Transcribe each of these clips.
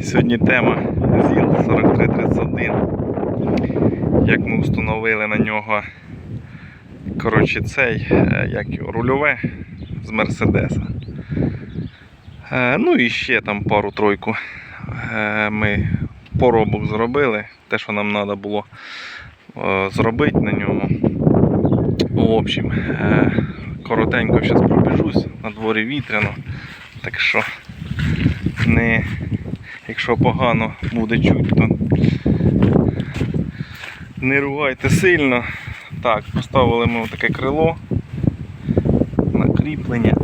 Сьогодні тема ЗІЛ 4331. Як ми встановили на нього коротше, цей, е, як його, рульове з Мерседеса. Е, Ну і ще там пару-тройку е, ми поробок зробили. Те, що нам треба було зробити на ньому. В общем, коротенько зараз пробіжусь, на дворі вітряно. Так що не, якщо погано буде чуть, то не ругайте сильно. Так, поставили ми таке крило на кріплення.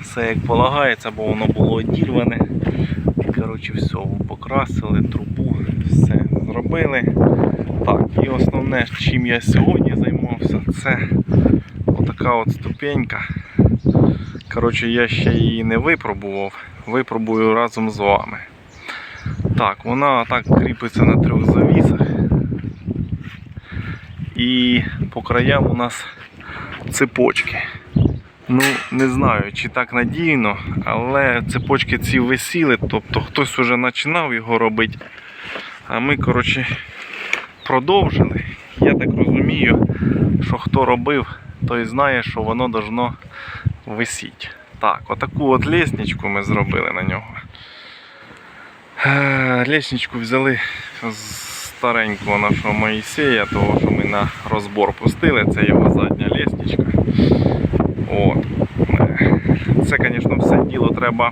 Все як полагається, бо воно було одірване. Коротше, все, покрасили, трубу, все зробили. Так, і основне, чим я сьогодні займався, це отака от ступенька. Коротше, я ще її не випробував, випробую разом з вами. Так, вона так кріпиться на трьох завісах. І по краям у нас цепочки. Ну, не знаю, чи так надійно, але цепочки ці висіли, тобто хтось вже починав його робити. А ми, коротше, продовжили. Я так розумію, що хто робив, той знає, що воно должно висіти. Так, отаку от лестничку ми зробили на нього. Е, взяли з старенького нашого Моїсея, того, що ми на розбор пустили, це його задня лестничка. От. Це, звісно, все діло треба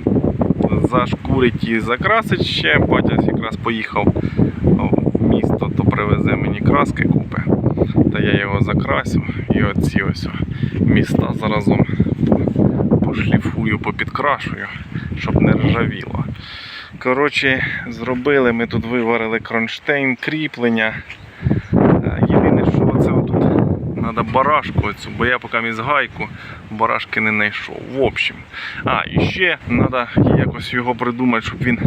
зашкурити і закрасити ще. Батя якраз поїхав в місто, то привезе мені краски купи. Та я його закрасю і оці ось міста заразом пошліфую, попідкрашую, щоб не ржавіло. Коротше, зробили, ми тут виварили кронштейн, кріплення. Е, Єдине, що це отут треба барашку оцю, бо я поки між гайку барашки не знайшов. В общем. А, і ще треба якось його придумати, щоб він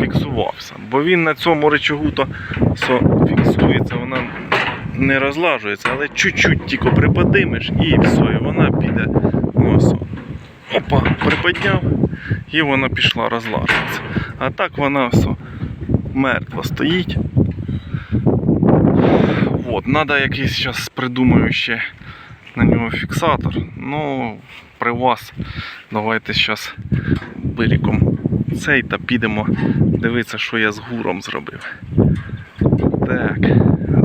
фіксувався. Бо він на цьому речагу то фіксується, вона не розлажується, але чуть-чуть тільки приподимеш і все, і вона піде. Опа, приподняв і вона пішла розлажуватися. А так вона все мертво стоїть. Вот, треба якийсь зараз придумаю ще на нього фіксатор. Ну, при вас давайте зараз биліком цей та підемо дивитися, що я з гуром зробив. Так,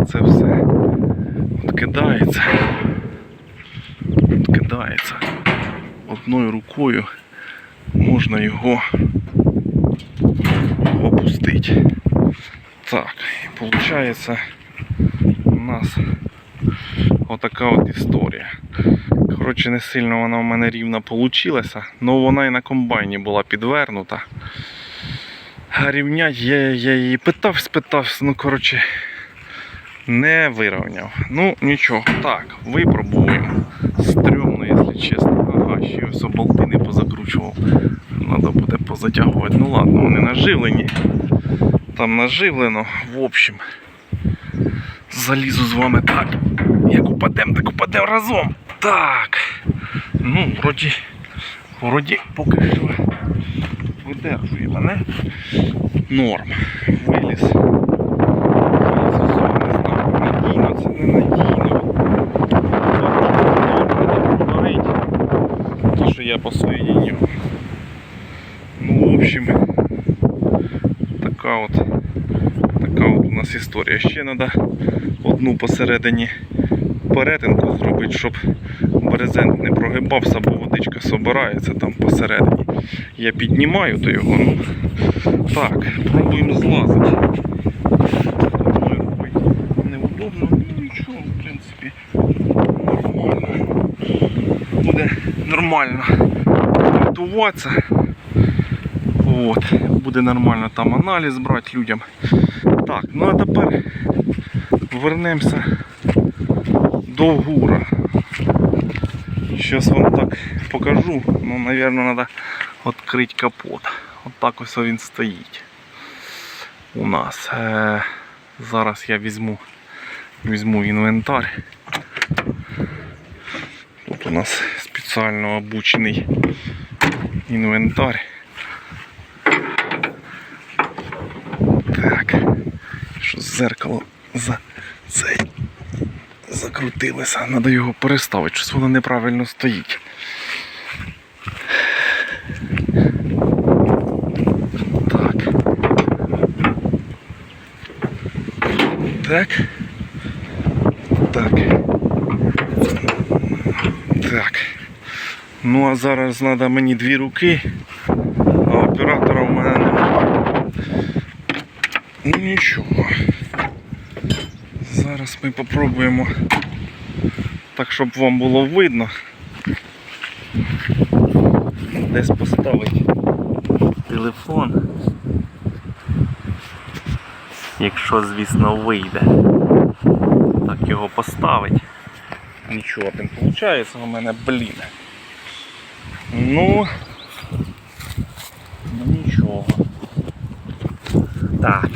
це все от кидається. От кидається. Одною рукою можна його опустити. Так, і виходить у нас отака от історія. Коротше, не сильно вона в мене рівна получилася, але вона і на комбайні була підвернута. А рівнять я, я її питав, спитав, ну коротше, не вирівняв. Ну нічого, так, випробуємо. Стрьомно, якщо чесно. Ще ось болти не позакручував. Треба буде позатягувати. Ну ладно, вони наживлені. Там наживлено. В общем, залізу з вами так. Як упадем, так упадем разом. Так. Ну, вроді, вроді поки що видержує мене. Норм. Виліз. Виліз не знаю, надійно, це не надійно. Я посоєдиню. Ну, в общем, така от така от у нас історія. Ще треба одну посередині перетинку зробити, щоб брезент не прогибався, бо водичка собирається там посередині. Я піднімаю до його. Ну, так, пробуємо злазити. Одною рукою Неудобно, ну нічого, в принципі, нормально. Буде нормально готуватися. От, буде нормально там аналіз брати людям. Так, ну а тепер вернемося до гура. Зараз вам так покажу. Ну, мабуть, треба відкрити капот. От так ось він стоїть. У нас. Е, зараз я візьму, візьму інвентар. Тут у нас спеціально обучений інвентар. Так. Що зеркало за цей закрутилося. Треба його переставити, щось воно неправильно стоїть. Так. Так. Так. Ну а зараз треба мені дві руки, а оператора в мене немає. Ну нічого. Зараз ми попробуємо так, щоб вам було видно. Десь поставити телефон. Якщо, звісно, вийде. Так його поставить. Нічого не виходить у мене, блін. Ну, ну нічого. Так.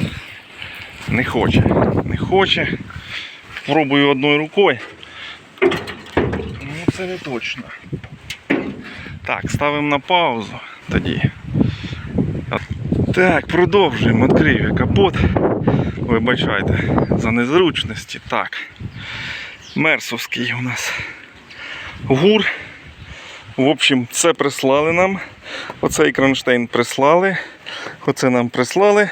Не хоче. Не хоче. Пробую одною рукою. Ну це не точно. Так, ставимо на паузу тоді. Так, продовжуємо. Відкрив капот. Вибачайте за незручності. Так. Мерсовський у нас гур. В общем, це прислали нам. Оцей кронштейн прислали. Оце нам прислали.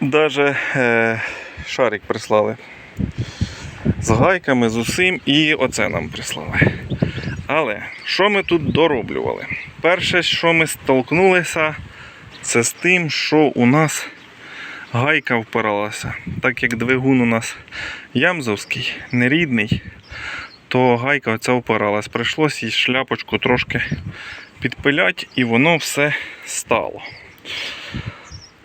Даже е, шарик прислали. З гайками, з усім і оце нам прислали. Але що ми тут дороблювали? Перше, що ми столкнулися, це з тим, що у нас гайка впиралася. Так як двигун у нас ямзовський, нерідний, то гайка оця впиралась. Прийшлось їй шляпочку трошки підпиляти і воно все стало.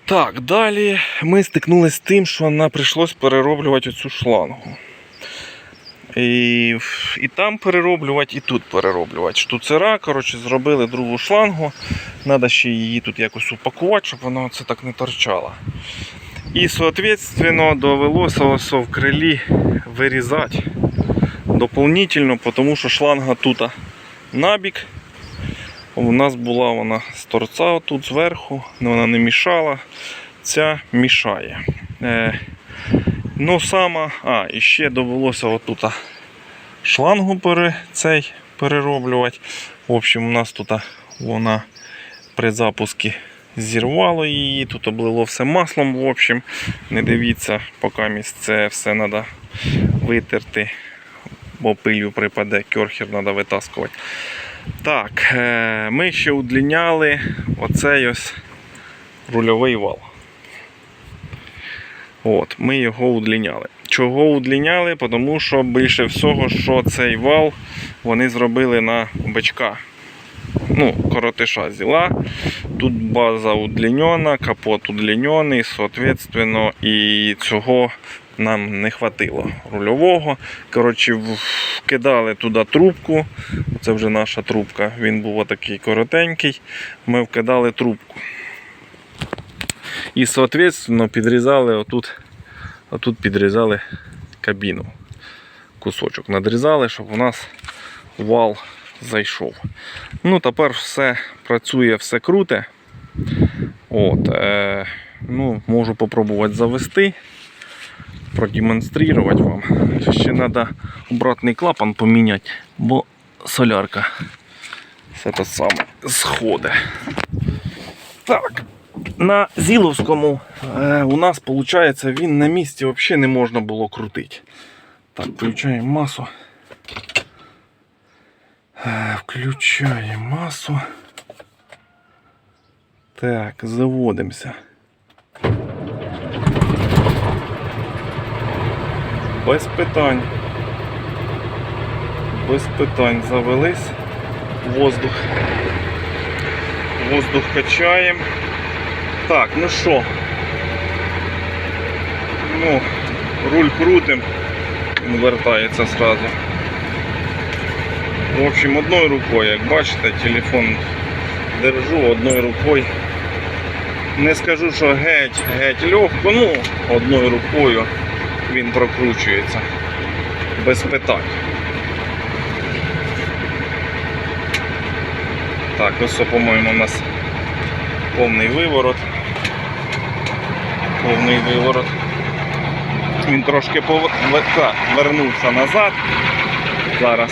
Так, далі ми стикнулися з тим, що нам прийшлось перероблювати оцю шлангу. І, і там перероблювати, і тут перероблювати. Штуцера, коротше, зробили другу шлангу. Треба ще її тут якось упакувати, щоб вона це так не торчала. І, соответственно, довелося в крилі вирізати дополнительно, тому що шланга тут набік. У нас була вона з торця тут зверху, вона не мішала. Ця мішає. Е, ну сама, а, і ще довелося отут шлангу пере, цей перероблювати. В общем, у нас тут вона при запуску зірвало її, тут облило все маслом. В общем, не дивіться, поки місць це все треба витерти, бо пилю припаде, керхер треба витаскувати. Так, е, ми ще удлиняли оцей ось рульовий вал. От, Ми його удлиняли. Чого удлиняли? Тому що більше всього, що цей вал вони зробили на бичка. Ну, коротиша зіла. Тут база удлінена, капот удлінений, соответственно, і цього нам не хватило рульового. Коротше, вкидали туди трубку. Це вже наша трубка. Він був отакий коротенький. Ми вкидали трубку. І, соответственно, підрізали отут, отут підрізали кабіну. Кусочок надрізали, щоб у нас вал зайшов. Ну, тепер все працює, все круте. От, е, ну, Можу попробувати завести, продемонструвати вам. Ще треба обратний клапан поміняти, бо солярка все те саме сходить. Так, на Зіловському е, у нас виходить, він на місці взагалі не можна було крутити. Так, включаємо масу. Е, Включаємо масу. Так, заводимося. Без питань. Без питань завелись. Воздух. Воздух качаємо. Так, ну що? Ну, руль крутим, він вертається сразу. В общем, одною рукою, як бачите, телефон держу одною рукою. Не скажу, що геть, геть легко, ну, одною рукою він прокручується. Без питань. Так, ось, по-моєму, у нас повний виворот. повний виворот. Він трошки повер... вернувся назад. Зараз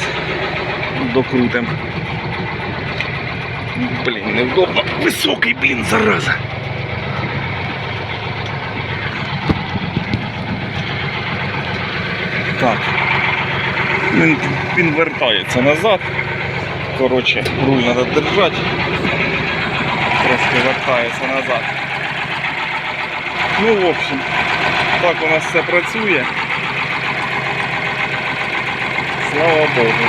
докрутим. Блін, невдобно. Високий, блін, зараза. Так. Він, він вертається назад. Коротше, руль треба держати. Трошки вертається назад. Ну, в общем, так у нас все працює. Слава Богу.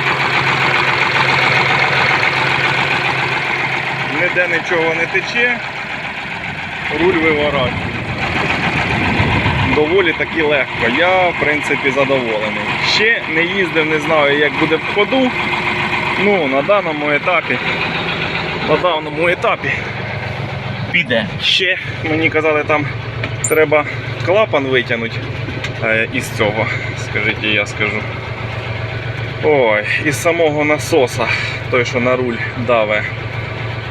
Ніде нічого не тече, руль виворачує. Доволі таки легко. Я, в принципі, задоволений. Ще не їздив, не знаю, як буде в ходу. Ну, на даному етапі. На даному етапі піде. Ще мені казали, там треба клапан витягнути е, із цього. Скажіть, я скажу. Ой, із самого насоса, той, що на руль даве.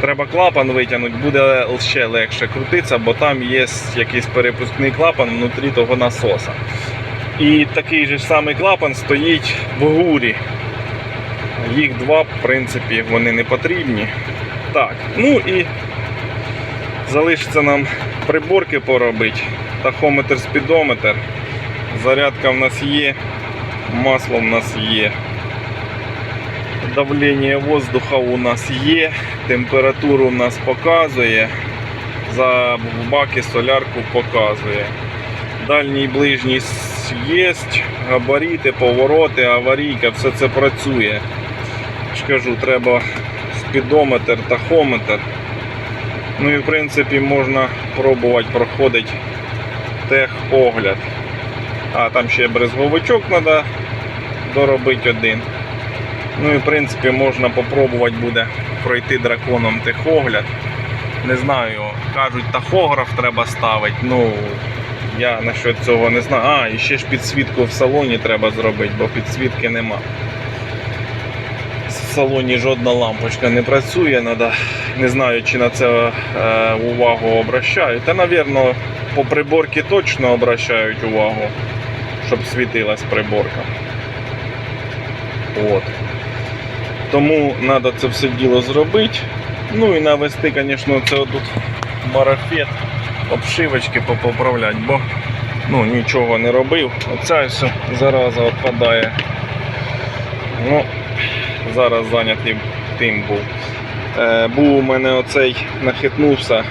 Треба клапан витягнути, буде ще легше крутитися, бо там є якийсь перепускний клапан внутрі того насоса. І такий же самий клапан стоїть в гурі. Їх два, в принципі, вони не потрібні. Так, ну і залишиться нам приборки поробити. Тахометр, спідометр. Зарядка в нас є, масло в нас є. Давлення воздуха у нас є, температуру у нас показує. За баки солярку показує. Дальній ближній є, габаріти, повороти, аварійка, все це працює. ж кажу, треба спідометр, тахометр. Ну і в принципі можна пробувати проходити техогляд. А там ще брезговичок треба доробити один. Ну і в принципі можна попробувати буде пройти драконом техогляд. Не знаю, кажуть, тахограф треба ставити. Ну я насчет цього не знаю. А, і ще ж підсвітку в салоні треба зробити, бо підсвітки нема. В салоні жодна лампочка не працює, надо, не знаю, чи на це е, увагу обращають. Та, напевно, по приборці точно обращають увагу, щоб світилась приборка. От. Тому треба це все діло зробити. Ну і навести, звісно, це тут марафет, обшивочки поправляти, бо ну, нічого не робив. Оця все зараза відпадає. Ну, зараз зайнятий тим був. Е, був у мене оцей нахитнувся,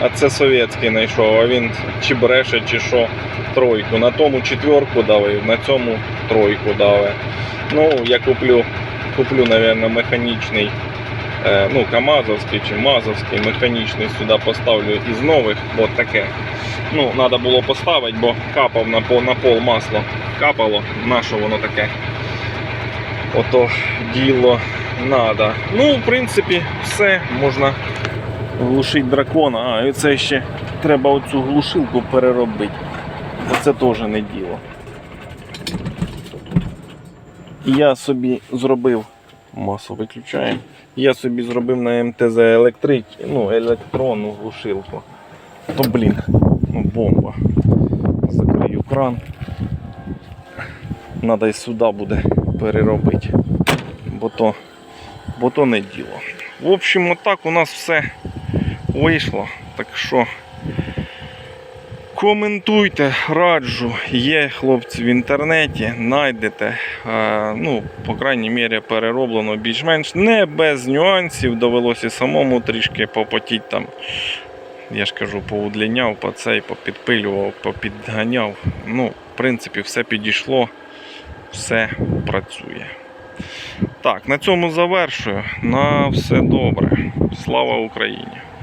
а це совєтський знайшов, а він чи бреше, чи що, тройку. На тому четверку давив, на цьому тройку давив. Ну, я куплю, куплю, наверное, механічний, е, ну, КАМАЗовський чи МАЗовський механічний сюди поставлю із нових, бо таке. Ну, треба було поставити, бо капав на пол, на пол масло. Капало, на що воно таке. Ото діло треба. Ну, в принципі, все, можна глушити дракона. А, і це ще треба оцю глушилку переробити. Це теж не діло. Я собі зробив, масу виключаємо. Я собі зробив на МТЗ електрик, ну, електронну глушилку. То блін, ну бомба. Закрию кран. Надо і сюди буде переробити. Бо то, бо то не діло. В общем, отак у нас все вийшло. Так що Коментуйте, раджу, є хлопці в інтернеті, знайдете. Е, ну, по крайній мірі, перероблено більш-менш не без нюансів. Довелося самому трішки попотіть там. Я ж кажу, поудліняв, по цей, попідпилював, попідганяв. Ну, в принципі, все підійшло, все працює. Так, на цьому завершую. На все добре. Слава Україні!